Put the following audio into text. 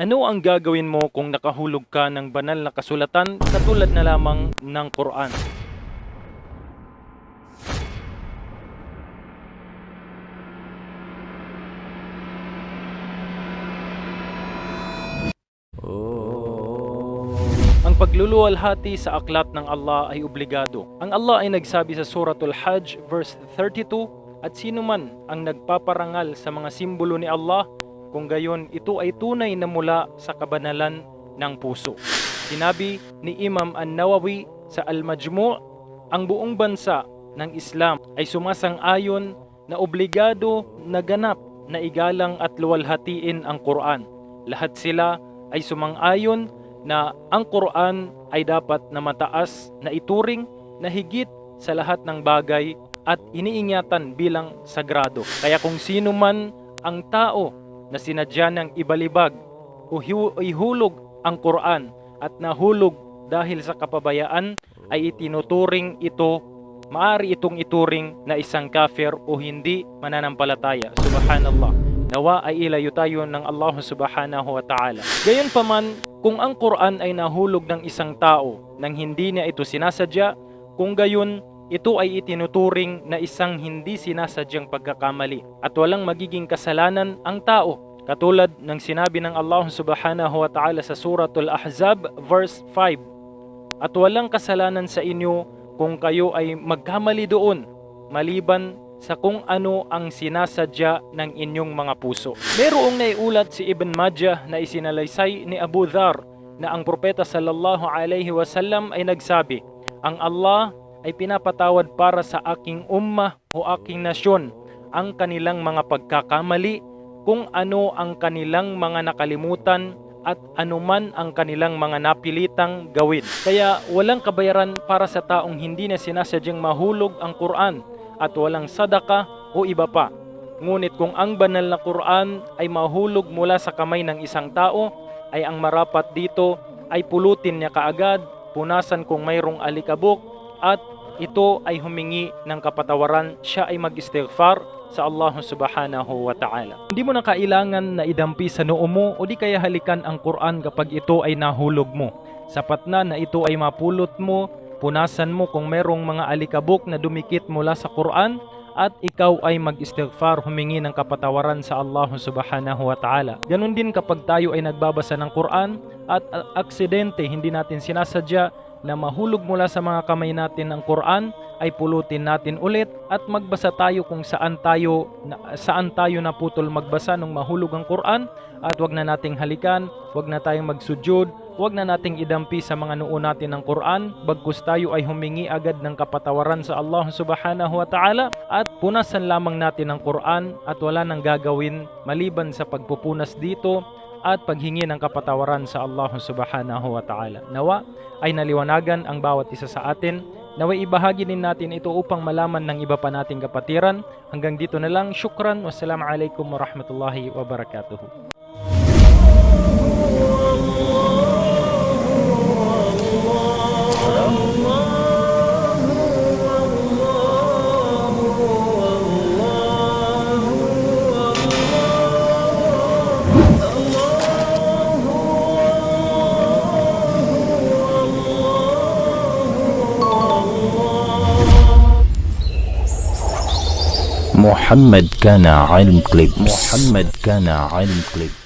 Ano ang gagawin mo kung nakahulog ka ng banal na kasulatan katulad na lamang ng Quran? Ang pagluluwalhati sa aklat ng Allah ay obligado. Ang Allah ay nagsabi sa Suratul Hajj verse 32, At sino man ang nagpaparangal sa mga simbolo ni Allah, kung gayon ito ay tunay na mula sa kabanalan ng puso. Sinabi ni Imam An-Nawawi sa Al-Majmu' ang buong bansa ng Islam ay sumasang-ayon na obligado na ganap na igalang at luwalhatiin ang Quran. Lahat sila ay sumang-ayon na ang Quran ay dapat na mataas na ituring na higit sa lahat ng bagay at iniingatan bilang sagrado. Kaya kung sino man ang tao na sinadya ng ibalibag o ihulog ang Quran at nahulog dahil sa kapabayaan ay itinuturing ito maari itong ituring na isang kafir o hindi mananampalataya. Subhanallah. Nawa ay ilayo tayo ng Allah subhanahu wa ta'ala. Gayon pa man, kung ang Quran ay nahulog ng isang tao nang hindi niya ito sinasadya, kung gayon, ito ay itinuturing na isang hindi sinasadyang pagkakamali at walang magiging kasalanan ang tao. Katulad ng sinabi ng Allah subhanahu wa ta'ala sa Suratul Ahzab verse 5, At walang kasalanan sa inyo kung kayo ay magkamali doon, maliban sa kung ano ang sinasadya ng inyong mga puso. Merong naiulat si Ibn Majah na isinalaysay ni Abu Dhar na ang propeta sallallahu alaihi wasallam ay nagsabi, Ang Allah ay pinapatawad para sa aking ummah o aking nasyon ang kanilang mga pagkakamali kung ano ang kanilang mga nakalimutan at anuman ang kanilang mga napilitang gawin. Kaya walang kabayaran para sa taong hindi na sinasadyang mahulog ang Quran at walang sadaka o iba pa. Ngunit kung ang banal na Quran ay mahulog mula sa kamay ng isang tao, ay ang marapat dito ay pulutin niya kaagad, punasan kung mayroong alikabok, at ito ay humingi ng kapatawaran, siya ay mag-istighfar sa Allah subhanahu wa ta'ala. Hindi mo na kailangan na idampi sa noo mo o di kaya halikan ang Quran kapag ito ay nahulog mo. Sapat na na ito ay mapulot mo, punasan mo kung merong mga alikabok na dumikit mula sa Quran at ikaw ay mag-istighfar humingi ng kapatawaran sa Allah subhanahu wa ta'ala. Ganon din kapag tayo ay nagbabasa ng Quran at aksidente hindi natin sinasadya na mahulog mula sa mga kamay natin ang Quran ay pulutin natin ulit at magbasa tayo kung saan tayo saan tayo naputol magbasa nung mahulog ang Quran. At wag na nating halikan, wag na tayong magsujud, wag na nating idampi sa mga noo natin ng Quran. Bagkus tayo ay humingi agad ng kapatawaran sa Allah Subhanahu wa Ta'ala at punasan lamang natin ang Quran at wala nang gagawin maliban sa pagpupunas dito at paghingi ng kapatawaran sa Allah Subhanahu wa Ta'ala. Nawa ay naliwanagan ang bawat isa sa atin. Naway ibahagi din natin ito upang malaman ng iba pa nating kapatiran. Hanggang dito na lang. Syukran. Wassalamualaikum warahmatullahi wabarakatuh. محمد كان علم كليبس محمد كان علم كليبس